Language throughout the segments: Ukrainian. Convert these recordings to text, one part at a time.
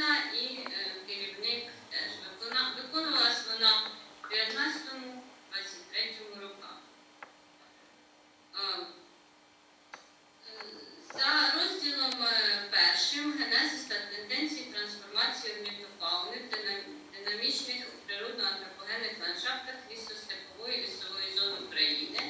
виконана і е, керівник теж викона- виконувалась вона в 19-23 роках. Е, е, За розділом е, першим генезис та тенденції трансформації орнітофауни в дина- динамічних природно-антропогенних ландшафтах лісостепової лісової зони України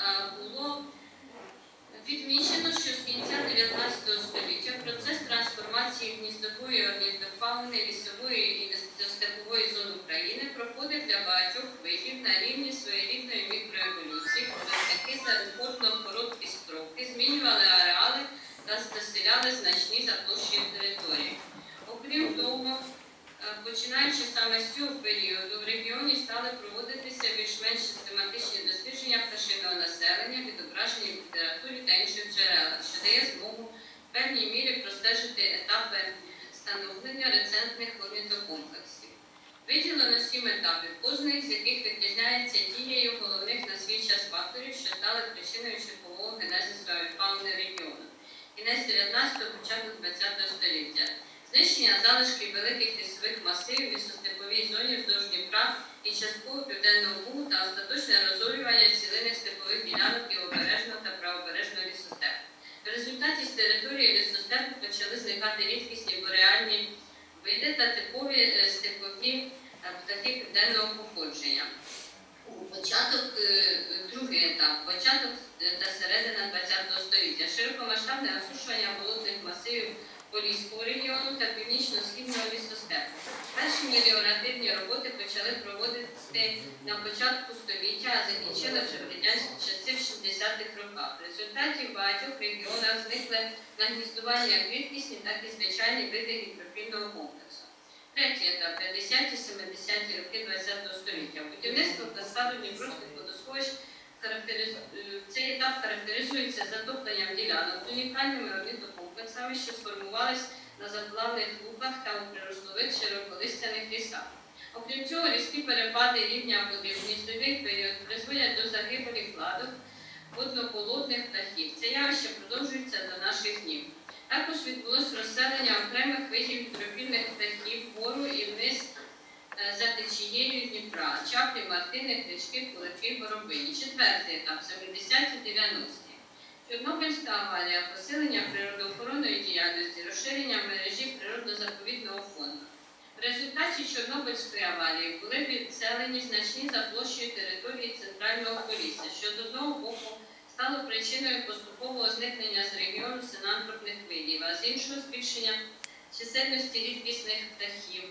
е, було відмічено, що з кінця 19 століття процес трансформації гніздової орнітофауни лісової і лісостепової зон України проходить для багатьох видів на рівні своєрідної мікроеволюції, таки за рекордно короткі строки змінювали ареали та заселяли значні за площею території. Окрім того, е, починаючи саме з цього періоду, в регіоні стали проводитися більш-менш систематичні дослідження пташиного населення, відображені в літературі та інших джерелах, що дає змогу в певній мірі простежити етапи становлення рецентних орнітокомплексів. Виділено сім етапів, кожний з яких відрізняється дією головних на свій час факторів, що стали причиною чергового генезису фауни регіону. Кінець 19-го, початок 20-го століття. Знищення залишків великих лісових масивів в лісостеповій зоні вздовж Дніпра і частково південного Бугу та остаточне розорювання цілини степових ділянок і обережного та правобережного лісостепу. В результаті з території лісостепу почали зникати рідкісні бореальні види та типові е, степові е, птахи південного походження. Початок, е, другий етап, початок е, та середина ХХ століття. Широкомасштабне осушування болотних масивів Поліського регіону та північно-східного лісостепу. Перші меліоративні роботи почали проводити на початку століття, а закінчили вже в радянські часи в 60-х роках. В результаті в багатьох регіонах зникли нагніздування як рідкісні, так і звичайні види гідрофільного комплексу. Третій етап 50-70-ті роки ХХ століття. Будівництво каскаду Дніпровських водосховищ цей етап характеризується затопленням ділянок з унікальними орнітокомплексами, що сформувались на заплавних луках та у прирослових широколистяних лісах. Окрім цього, різкі перепади рівня води в гніздовий період призводять до загибелі кладок воднополотних птахів. Це явище продовжується до наших днів. Також відбулось розселення окремих видів гідрофільних птахів вгору і вниз за течією Дніпра, чаплі, мартини, клички, кулики, горобині. Четвертий етап 70-90-ті. Чорнобильська аварія, посилення природоохоронної діяльності, розширення мережі природно-заповідного фонду. В результаті Чорнобильської аварії були відселені значні за площею території центрального Полісся, що з одного боку стало причиною поступового зникнення з регіону синантропних видів, а з іншого збільшення чисельності рідкісних птахів,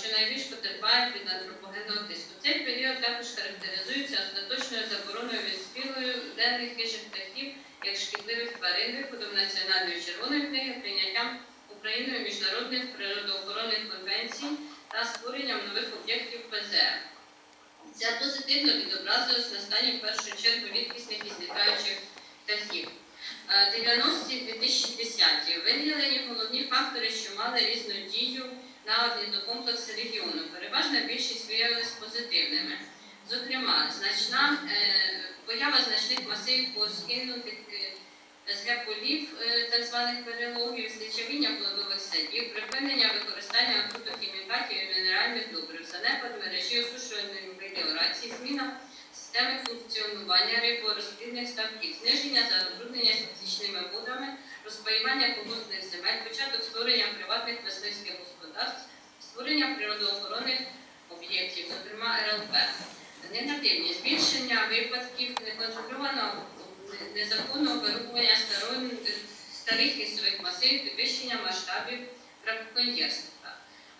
що найбільш потерпають від антропогенного тиску. Цей період також характеризується остаточною забороною відспілою денних хижих птахів як шкідливих тварин виходом Національної червоної книги, прийняттям Україною міжнародних природоохоронних конвенцій та створенням нових об'єктів ПЗР. Це позитивно відобразилось на стані в першу чергу рідкісних і зникаючих птахів. Е, 90-2010 виділені головні фактори, що мали різну дію на орнітокомплекси регіону. Переважна більшість виявилась позитивними. Зокрема, значна е, поява значних масивів поскинутих е, з полів, е, так званих перелогів, злічавіння плодових садів, припинення використання фітохімікатів і мінеральних добрив, занепад мережі осушувальної меліорації, зміна системи функціонування риборозплідних ставків, зниження забруднення стічними водами, розпаювання колгоспних земель, початок створення приватних мисливських господарств, створення природоохоронних об'єктів, зокрема РЛП. Негативні збільшення випадків неконтрольованого незаконного вирубування старих лісових масивів, підвищення масштабів браконьєрства.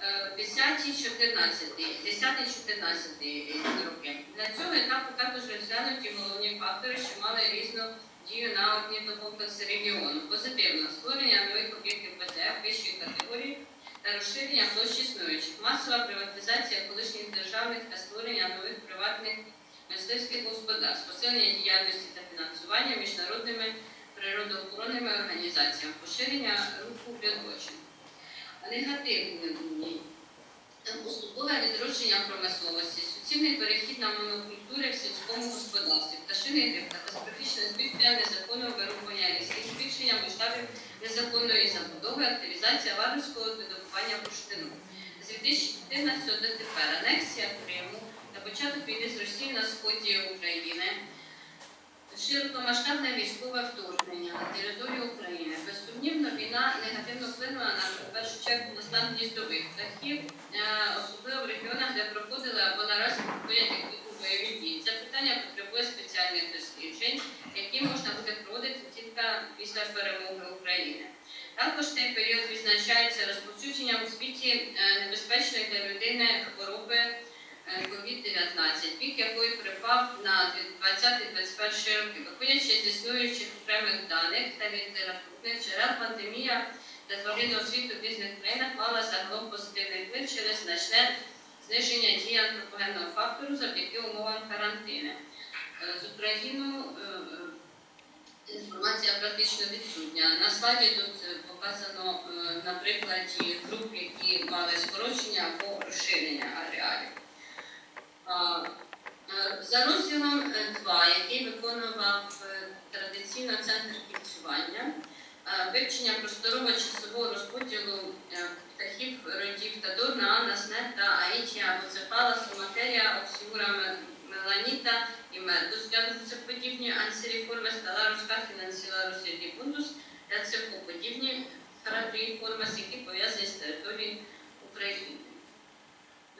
Е, 10-14 10-14 роки. Для цього етапу також розглянуті головні фактори, що мали різну дію на орнітокомплекси регіону. Позитивно створення нових об'єктів ПЗФ вищої категорії та розширення площі існуючих, масова приватизація колишніх державних та створення нових приватних мисливських господарств, посилення діяльності та фінансування міжнародними природоохоронними організаціями, поширення руху злочин. Негативні Поступове відродження промисловості, суцільний перехід на монокультури в сільському господарстві, пташиний гриб, катастрофічне збільшення незаконного вирубування лісів, збільшення масштабів незаконної забудови, активізація варварського видобування бурштину. З 2014 до тепер анексія Криму та початок війни з Росією на сході України, широкомасштабне військове вторгнення на територію України. Безсумнівно, війна негативно вплинула на першу чергу на стан гніздових птахів, е, особливо в регіонах, де проходили або наразі проходять активні бойові дії. Це питання потребує спеціальних досліджень, які можна буде проводити тільки після перемоги України. Також цей період відзначається розповсюдженням у світі е, небезпечної для людини хвороби COVID-19, пік якої припав на 20-21 роки. Виходячи з існуючих окремих даних та літературних джерел, пандемія для тваринного світу в різних країнах мала загалом позитивний вплив через значне зниження дії антропогенного фактору завдяки умовам карантину. Е, З Україною е, е, інформація практично відсутня. На слайді тут показано на прикладі груп, які мали скорочення або розширення ареалів. Е, За розділом 2, який виконував е, традиційно центр кільцювання, е, вивчення просторово-часового розподілу е, птахів родів Тадор, Наана, Снет та Аїчія, Боцефала, Соматерія, Оксімура Ме- Меланіта і Мердус, подібні ансеріформи, Сталарус, Кахінен, Сіларус, Єдібундус та циркоподібні характеріформи, які пов'язані з території України.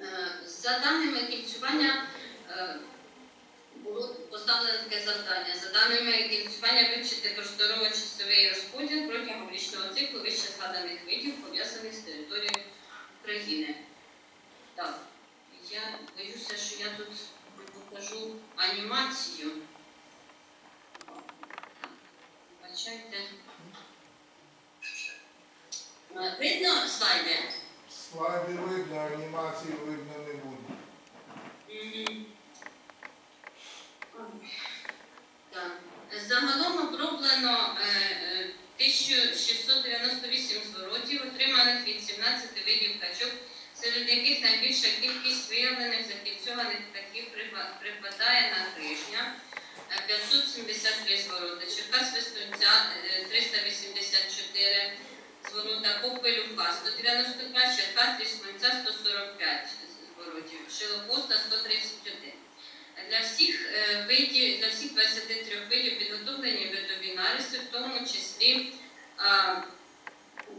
Е, За даними кільцювання, е, було поставлено таке завдання. За даними кільцювання вивчити просторово-часовий розподіл протягом річного циклу вище згаданих видів, пов'язаних з територією України. Так, я боюся, що я тут покажу анімацію. Бачайте. Е, Видно слайди? слайды видно, анімації видно не буде. Загалом оброблено е, е, 1698 зворотів, отриманих від 17 видів качок, серед яких найбільша кількість виявлених закінцьованих птахів припадає на грижня. 573 е, звороти, Черкас Вестунця 384. Ворота та Попелюка 195, Шеркат 145 зворотів, Шилопоста 131. Для всіх е, видів, для всіх 23 видів підготовлені видові нариси, в тому числі а,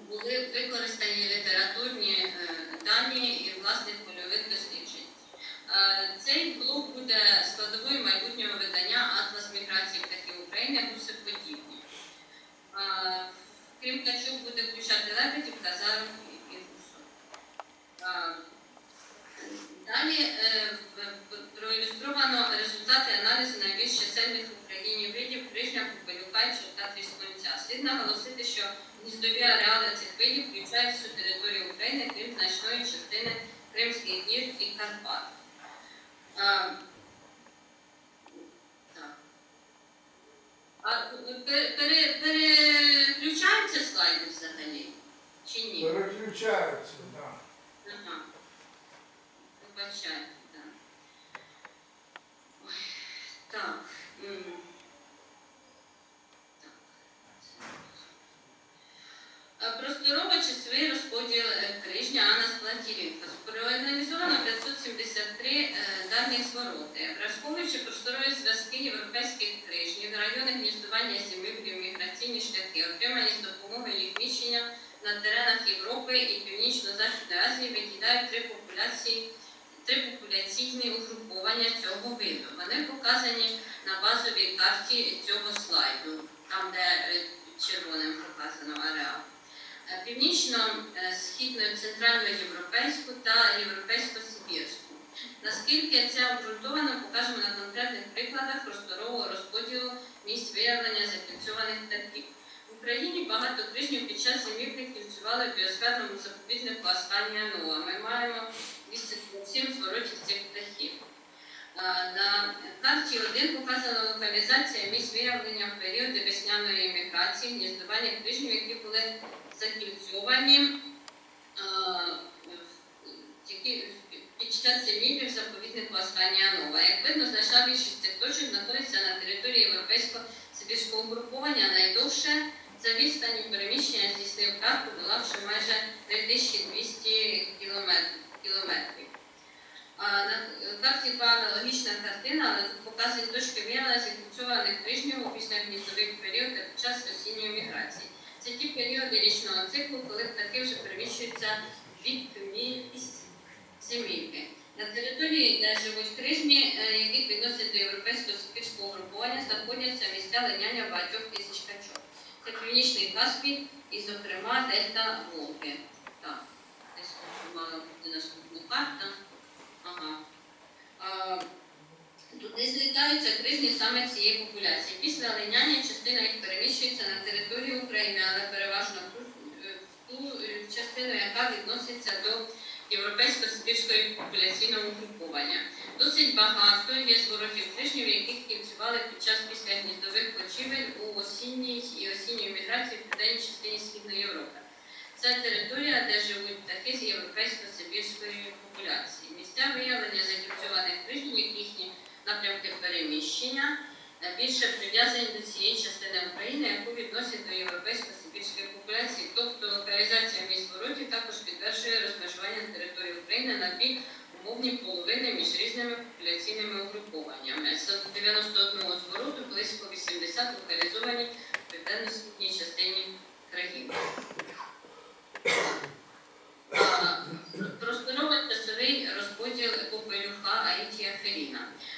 були використані літературні е, дані і власних польових досліджень. Цей блок буде складовою майбутнього видання Атлас міграції птахів України гуси подібні. Крім качок буде включати лебедів, казарок і гусок. Далі е, проілюстровано результати аналізу найбільш чисельних в Україні видів крижня, попелюка і чорта тріскунця. Слід наголосити, що гніздові ареали цих видів включають всю територію України, крім значної частини Кримських гір і Карпат. А, так. А пер- пере- переключаються слайди взагалі? Чи ні? Переключаються, так. Ага. Вибачайте, так. Ой, Так. м. Так. Е, Просторово-часовий розподіл е, крижня Анна Сплатірінка. Проаналізовано 573 е, даних звороти. Враховуючи просторові зв'язки європейських крижнів, гніздування зімів, міграційні шляхи, отримані з допомогою їх на теренах Європи і Північно-Західної Азії виділяють три популяції, три популяційні угруповання цього виду. Вони показані на базовій карті цього слайду, там де е, червоним показано ареал. Е, Північно-східну, центральноєвропейську та європейсько-сибірську. Наскільки це обґрунтовано, покажемо на конкретних прикладах просторового розподілу місць виявлення закільцьованих птахів. В Україні багато крижнів під час зимівлі кільцювали в біосферному заповіднику Асканія Нова. Ми маємо 207 зворотів цих птахів. На карті 1 показана локалізація місць виявлення в періоди весняної міграції, гніздування крижнів, які були закільцьовані, а, в- які час зимівлі в заповіднику Асканія Нова. Як видно, значна більшість цих точок знаходиться на території Європейського Сибірського угруповання. Найдовше за відстані переміщення здійснив карту, долавши майже 3200 кілометрів. На карті була аналогічна картина, але тут показують точки виявлення зафіксованих тижнів після гніздових період під час осінньої міграції. Це ті періоди річного циклу, коли птахи вже переміщуються від місць зимівлі. На території, де живуть крижні, е, яких відносять до європейського сибірського угруповання, знаходяться місця линяння багатьох тисяч качок. Це північний Каспій і, зокрема, дельта Волги. Так, десь мала бути наступна карта. Ага. А, Туди злітаються крижні саме цієї популяції. Після линяння частина їх переміщується на територію України, але переважно в ту, ту е, частину, яка відноситься до європейсько сибірської популяційного угруповання. Досить багато є зворотів крижнів, яких кільцювали під час післягніздових почівель у осінній і осінньої міграції в південній частині Східної Європи. Це територія, де живуть птахи з європейсько-сибірської популяції. Місця виявлення закільцюваних крижнів, як їхні напрямки переміщення, більше прив'язані до цієї частини України, яку відносять до європейсько-сибірської популяції, тобто локалізація місць воротів також підтверджує розмежування на території України на дві умовні половини між різними популяційними угрупованнями. З 91 звороту близько 80 локалізовані в південно-східній частині країни. А, Просторово-часовий розподіл попелюха Аїтія Феліна. Е,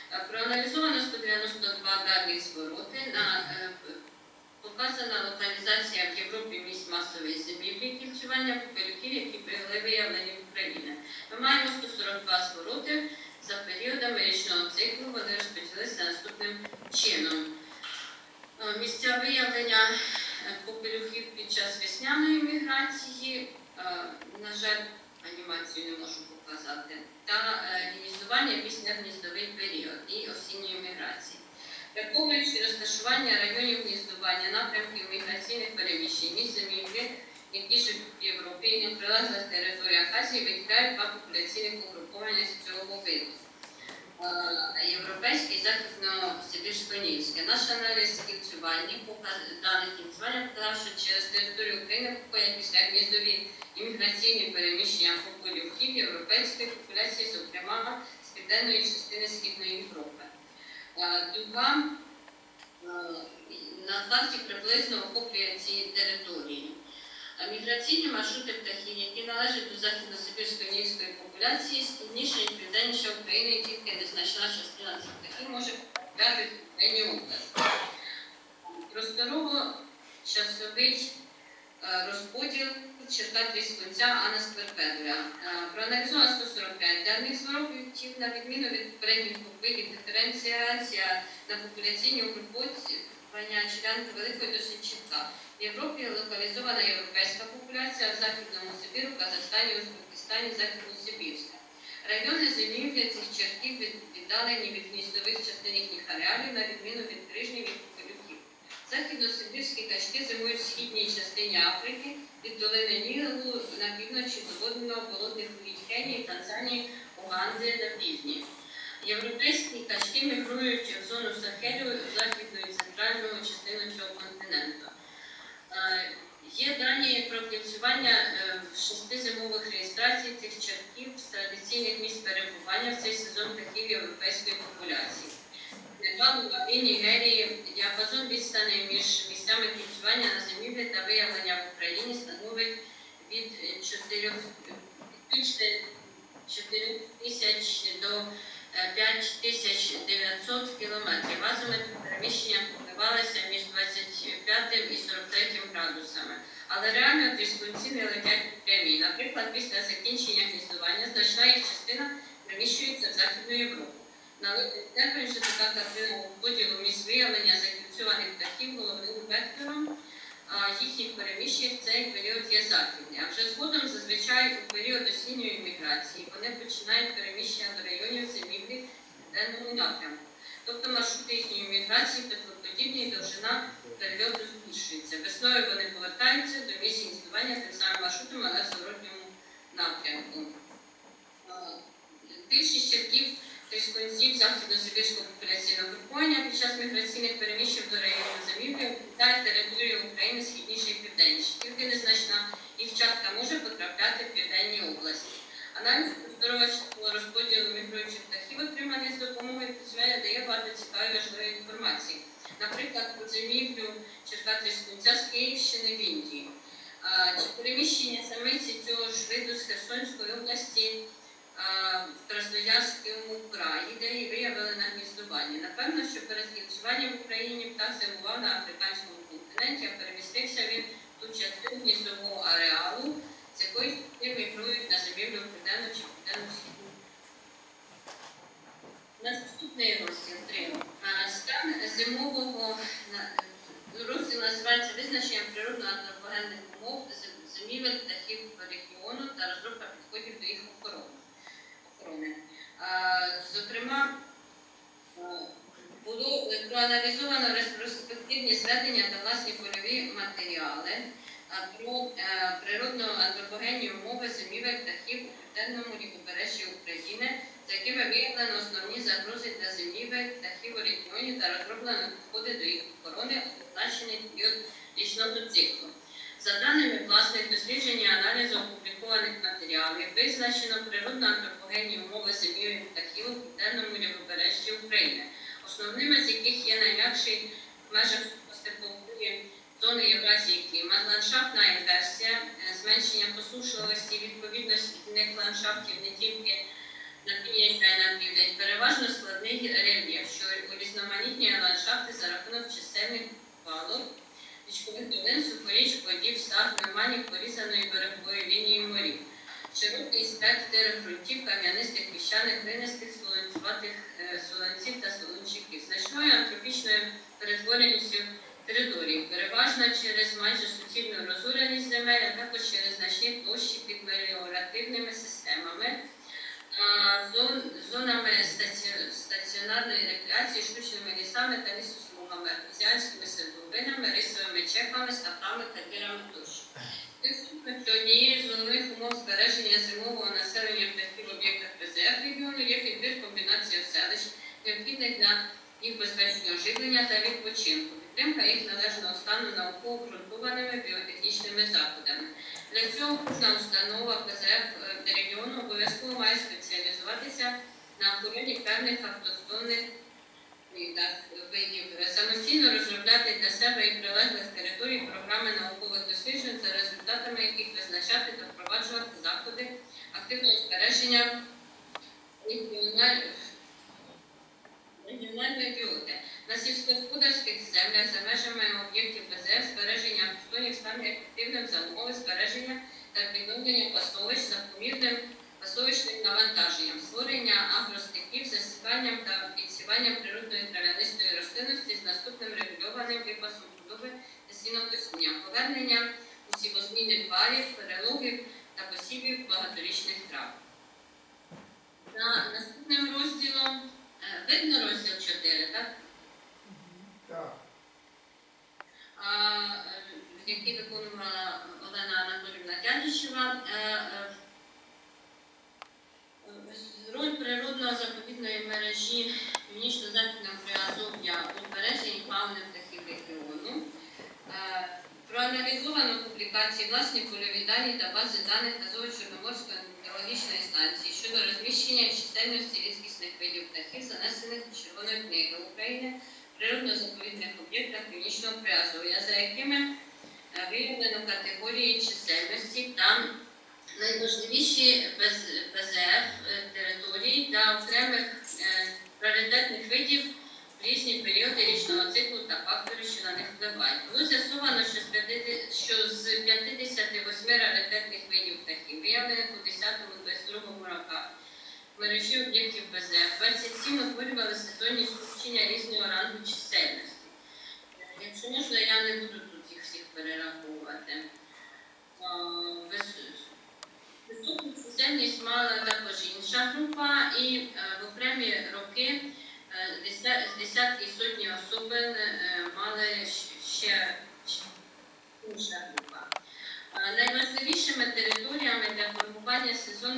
Проаналізовано 192 дальніх звороти. На, е, показана локалізація в Європі місць масової зимівлі кільцювання попелюхів, які були виявлені в Україні. Ми маємо 142 звороти за періодами річного циклу. Вони розподілилися наступним чином. Е, Місця виявлення е, попелюхів під час весняної міграції, на жаль, анімацію не можу показати, та е, гніздування після гніздовий період і осінньої міграції. Враховуючи розташування районів гніздування, напрямків міграційних переміщень, місць зимівлі, які живуть в Європі на прилеглих територіях Азії, виділяють два популяційних угруповання з цього виду. Європейське і західно-сибірсько-нільське. Наш аналіз кільцювання, даних кільцювання показав, що через територію України походять після гніздові імміграційні переміщення попелюхів європейської популяції, зокрема з південної частини Східної Європи. Е, Дуга е, на карті приблизно охоплює ці території. Е, Міграційні маршрути птахів, які належать до західно-сибірської нільської популяції, складніше і південніше України, і тільки незначна частина цих птахів може потрапити в південні області. Просторово-часовий е, розподіл черта тріскунця Анна Скверпедуя. Проаналізовано 145 даних зворотів, на відміну від попередніх видів диференціація на популяційні угруповання чілянки великої досить чітка. В Європі локалізована європейська популяція, в Західному Сибіру, Казахстані, Узбекистані, Західно-Сибірська. Райони зимівлі цих чертів віддалені від гніздових частин їхніх ареалів, на відміну від крижнів і попелюхів. Західно-сибірські качки зимують в східній частині Африки, від долини Нілу на півночі до водно-болотних угідь Кенії, Танзанії, Уганди на півдні. Європейські качки мігрують в зону Сахелю, західну і центральну частину цього континенту. Е, Є дані про кільцювання е, шести зимових реєстрацій цих чертків з традиційних місць перебування в цей сезон птахів європейської популяції. Непалу, Латвії, Нігерії діапазон відстани між місцями кільцювання на зимівлі та виявлення в Україні становить від 4 4 тисяч до е, 5900 кілометрів. Азометри переміщення коливалися між 25 і 43 градусами. Але реально не летять по прямій. Наприклад, після закінчення гніздування значна їх частина переміщується в Західну Європу. На степень же така картина поділу між виявлення закільцюваних птахів головним вектором їхніх переміщень в цей період є західні. А вже згодом зазвичай у період осінньої міграції вони починають переміщення до районів зимівлі в денному напрямку. Тобто маршрути їхньої міграції теплоподібні і довжина перельоту збільшується. Весною вони повертаються до місць гніздування тим самим маршрутом, але в зворотньому напрямку. Більшість черків тріскунців західно-сибірського популяційного групування під час міграційних переміщень до району замівлі покидають територію України східніше і південніше. Тільки незначна їх частка може потрапляти в південні області. Аналіз просторового розподілу мігруючих птахів, отриманий з допомогою підзвення, дає багато цікавої важливої інформації. Наприклад, про зимівлю черка тріскунця з Київщини в Індії. Переміщення самиці цього ж виду з Херсонської області в Красноярському краї, де і виявили на гніздуванні. Напевно, що перед гніздуванням в Україні птах зимував на африканському континенті, а перемістився він в ту частину гніздового ареалу, з якої мігрують на південну чи південно-східну. Наступний розділ 3. Стан зимового розділ називається визначенням природно-антропогенних умов зим- зимівель птахів регіону та розробка підходів до їх охорони. Зокрема, було проаналізовано ретроспективні зведення та власні польові матеріали е, природно-антропогенні умови зимівель птахів у південному лівобережжі України, за якими виявлено основні загрози для зимівель птахів у регіоні та розроблено підходи до їх охорони у позначений період річного циклу. За даними власних досліджень і аналізу опублікованих матеріалів, визначено природно-антропогенні умови зимівель птахів у південному лівобережжі України, основними з яких є найм'якший в межах степової зони Євразії клімат, інверсія, е, зменшення посушливості відповідності ландшафтів не тільки на північ, а й на південь, переважно складний рельєф, що урізноманітнює ландшафти за рахунок чисельних палок, річкових долин, сухоріч, водів, саг, лиманів, порізаної берегової лінії морів. Широкий спектр ґрунтів, кам'янистих, піщаних, глинистих, солонцюватих е, солонців та солончиків, значною антропічною перетвореністю території, переважно через майже суцільну розореність земель, а також через значні площі під меліоративними системами, зон, зонами стаціонарної рекреації, штучними лісами та лісосмугами, артезіанськими свердловинами, рисовими чеками, ставками, кадирами тощо. Однією з головних умов збереження зимового населення в об'єктах ПЗФ регіону є підбір комбінації селищ, необхідних для їх безпечного живлення та відпочинку, підтримка їх належного стану науково обґрунтованими біотехнічними заходами. Для цього кожна установа ПЗФ е, регіону обов'язково має спеціалізуватися на охороні певних автохтонних видів, самостійно розробляти для себе і прилеглих територій програми наукових досліджень, за результатами яких визначати та впроваджувати заходи активного збереження регіональ- регіональної біоти. На сільськогосподарських землях за межами об'єктів БЗФ збереження автохтонів стане ефективним за умови збереження та відновлення пасовищ за помірним пасовищним навантаженням, створення агростепів, засіванням та підсіванням природної трав'янистої рослинності з наступним регульованим випасом худоби та сінокосіння, повернення усівозмінних валів, перелогів та посівів багаторічних трав. За наступним розділом видно розділ 4, так? Так. е, який виконувала Олена Анатолівна Дядіщева. Е, е, е, Роль природно-заповідної мережі північно-західного приазов'я у збереженні фауни птахів регіону. Е, Проаналізовано публікації власні польові дані та бази даних Азово-Чорноморської метеорологічної станції щодо розміщення чисельності рідкісних видів птахів, занесених до Червоної книги України природно-заповідних об'єктах північного приазов'я, за якими е, виявлено категорії чисельності та найважливіші ПЗФ е, територій для окремих е, пріоритетних видів в різні періоди річного циклу та фактори, що на них впливають. Було з'ясовано, що з 50 19-22 роках мережі об'єктів БЗ. 27 утворювали сезонні скупчення різного рангу чисельності. Якщо можна, я не буду тут їх всіх перераховувати. Високу чисельність мала також інша група і е, в окремі роки е, десятки і сотні особин е, мали ще інша група. Найважливішими територіями для формування сезонних